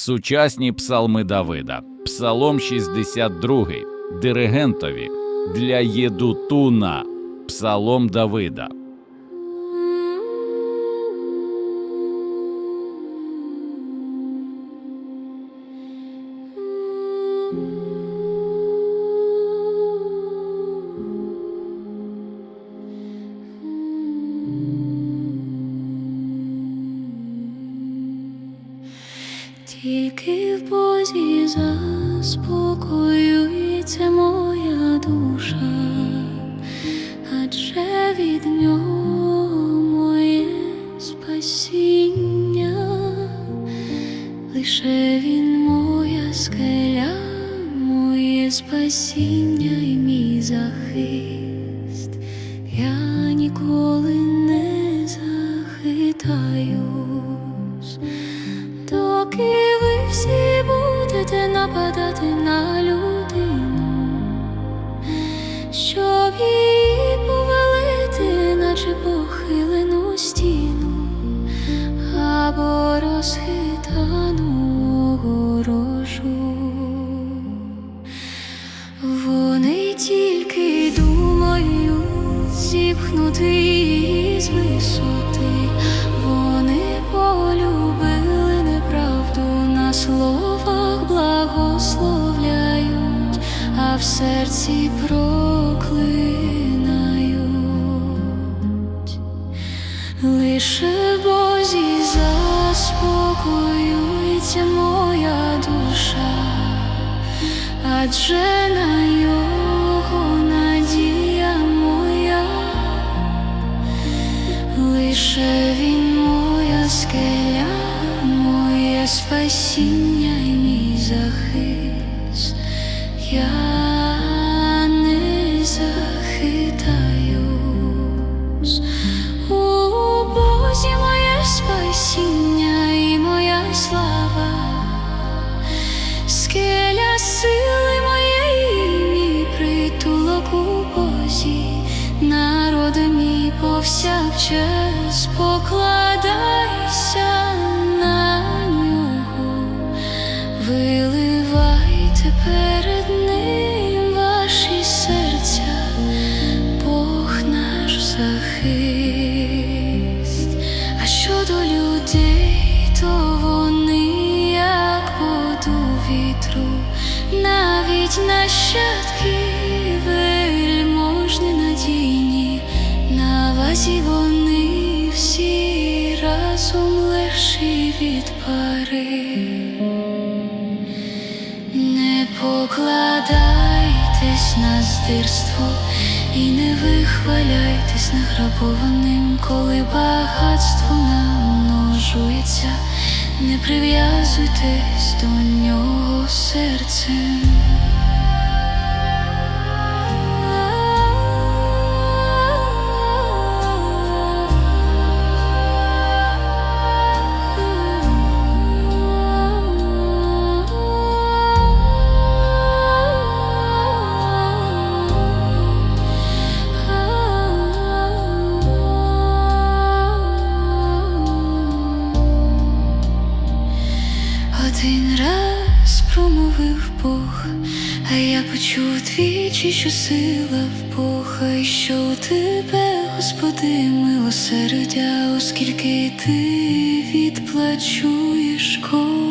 Сучасні псалми Давида, Псалом 62, диригентові. Для Єдутуна, Псалом Давида. Тільки в Бозі заспокоюється моя душа, адже від нього моє спасіння, лише він моя скеля, моє спасіння і мій захист. Я ніколи Вони тільки думають зіпхнути її з висоти. Вони полюбили неправду на словах благословляють, а в серці проклинають. Лише Бозі заспокоюється адже на його надія моя, лише він моя скеля, моє спасіння і мій захист, я народ мій повсякчас покладайся на нього, виливайте перед ним ваші серця, Бог наш захист. А щодо людей, то вони як подув вітру, навіть нащадки на вони всі разом легші від пари. Не покладайтесь на здирство і не вихваляйтесь награбованим, коли багатство намножується, не прив'язуйтесь до нього серцем. А я почув двічі, що сила в Бога, і що у тебе, Господи, милосердя, оскільки ти відплачуєш кожному